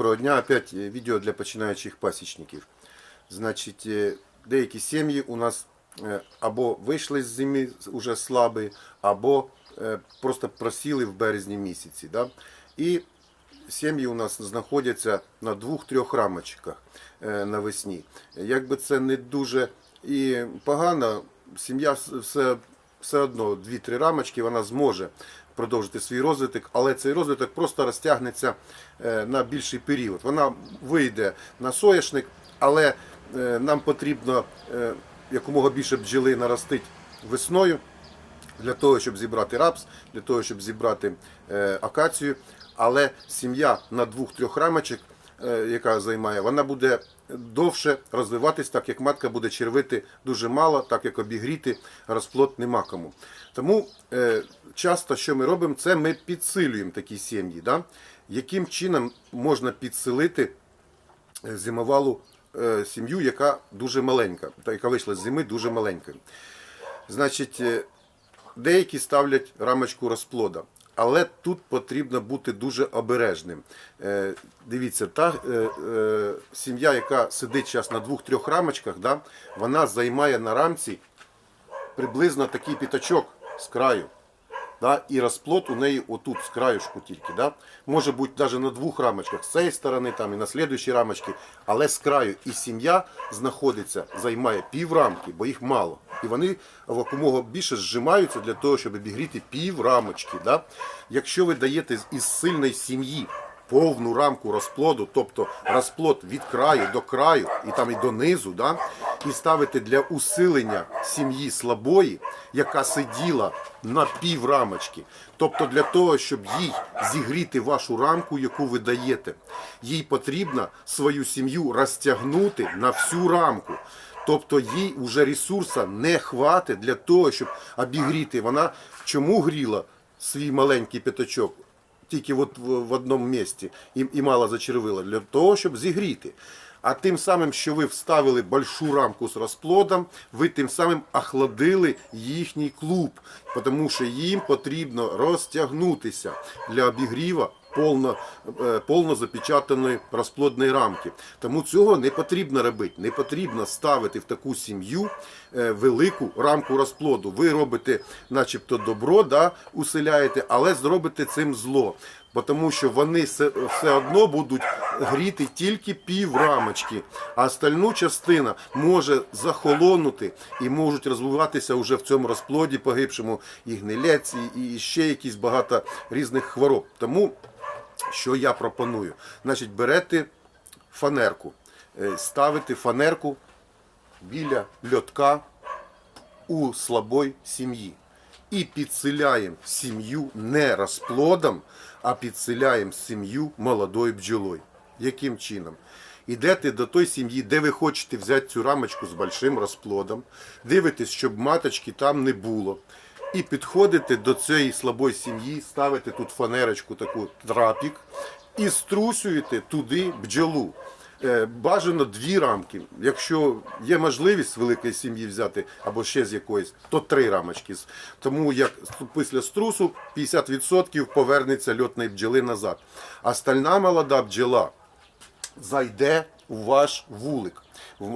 Доброго дня, опять е, відео для починаючих пасічників. Значить, е, деякі сім'ї у нас е, або вийшли з зими уже слабі, або просто просіли в березні місяці. Да? І сім'ї у нас знаходяться на двох-трьох рамочках навесні. Якби це не дуже і погано, сім'я все, все одно дві-три рамочки вона зможе продовжити свій розвиток, але цей розвиток просто розтягнеться е, на більший період. Вона вийде на соняшник, але е, нам потрібно е, якомога більше бджоли наростити весною для того, щоб зібрати рапс, для того, щоб зібрати акацію. Але сім'я на двох-трьох рамочок, яка займає, вона буде довше розвиватись, так як матка буде червити дуже мало, так як обігріти розплод нема кому. Тому е, часто, що ми робимо, це ми підсилюємо такі сім'ї. Да? Яким чином можна підсилити е, зимовалу е, сім'ю, яка дуже маленька, та яка вийшла з зими дуже маленькою. Значить, е, деякі ставлять рамочку розплода. Але тут потрібно бути дуже обережним. Е, дивіться, та е, е, сім'я, яка сидить зараз на двох-трьох рамочках, да, вона займає на рамці приблизно такий п'ятачок з краю. Да, і розплод у неї отут, з краюшку тільки. Да? Може бути навіть на двох рамочках, з цієї сторони там, і на слідуючій рамочці, але з краю. І сім'я знаходиться, займає пів рамки, бо їх мало. І вони якомога більше зжимаються для того, щоб обігріти пів рамочки. Да? Якщо ви даєте із сильної сім'ї повну рамку розплоду, тобто розплод від краю до краю і там і донизу, да? і ставити для усилення сім'ї слабої, яка сиділа на пів рамочки. Тобто для того, щоб їй зігріти вашу рамку, яку ви даєте, їй потрібно свою сім'ю розтягнути на всю рамку. Тобто їй вже ресурсу не хватить для того, щоб обігріти. Вона чому гріла свій маленький п'ятачок? тільки от в, одному місці і, і мало зачервила, для того, щоб зігріти. А тим самим, що ви вставили большу рамку з розплодом, ви тим самим охладили їхній клуб, тому що їм потрібно розтягнутися для обігріва повно, е, повно запечатаної розплодної рамки. Тому цього не потрібно робити. Не потрібно ставити в таку сім'ю е, велику рамку розплоду. Ви робите, начебто, добро, да, уселяєте, але зробите цим зло. Тому що вони все, одно будуть гріти тільки пів рамочки, а остальну частина може захолонути і можуть розвиватися вже в цьому розплоді погибшому і гнилець, і ще якісь багато різних хвороб. Тому що я пропоную? Значить, берете фанерку, е, ставите фанерку біля льотка у слабої сім'ї. І підселяємо сім'ю не розплодом, а підселяємо сім'ю молодою бджолою. Яким чином? Ідете до той сім'ї, де ви хочете взяти цю рамочку з большим розплодом, дивитесь, щоб маточки там не було. І підходите до цієї слабої сім'ї, ставите тут фанерочку, таку трапік, і струсюєте туди бджолу. Е, Бажано дві рамки. Якщо є можливість великої сім'ї взяти або ще з якоїсь, то три рамочки. Тому як після струсу 50% повернеться льотної бджоли назад. А стальна молода бджола зайде у ваш вулик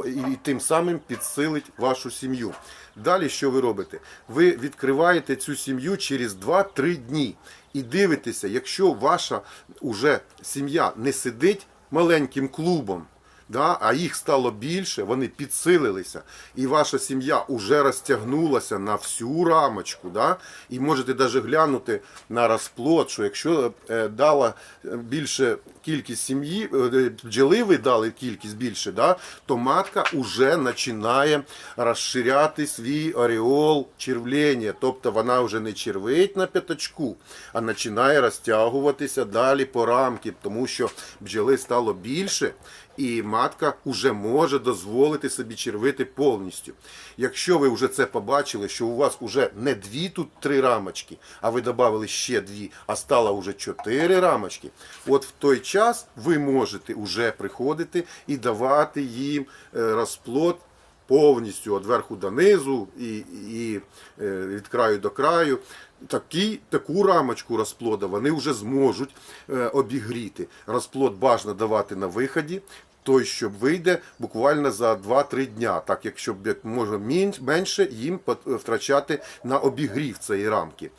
і тим самим підсилить вашу сім'ю. Далі що ви робите? Ви відкриваєте цю сім'ю через 2-3 дні і дивитеся, якщо ваша уже сім'я не сидить маленьким клубом. Да, а їх стало більше, вони підсилилися, і ваша сім'я вже розтягнулася на всю рамочку. Да, і можете навіть глянути на розплод, що якщо е, дала е, більше кількість сім'ї, е, бджоли ви дали кількість більше, да, то матка вже починає розширяти свій ореол червлення. Тобто вона вже не червить на п'ятачку, а починає розтягуватися далі по рамки, тому що бджоли стало більше. І матка вже може дозволити собі червити повністю. Якщо ви вже це побачили, що у вас вже не дві тут три рамочки, а ви додали ще дві, а стало вже чотири рамочки, от в той час ви можете вже приходити і давати їм е, розплод повністю від верху до низу і, і е, від краю до краю. Такі, таку рамочку розплода вони вже зможуть е, обігріти. Розплод бажано давати на виході, той, що вийде буквально за 2-3 дня, так як щоб як може менше їм втрачати на обігрів цієї рамки.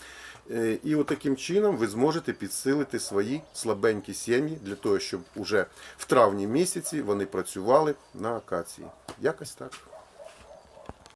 Е, І от таким чином ви зможете підсилити свої слабенькі сім'ї для того, щоб уже в травні місяці вони працювали на акації. Якось так.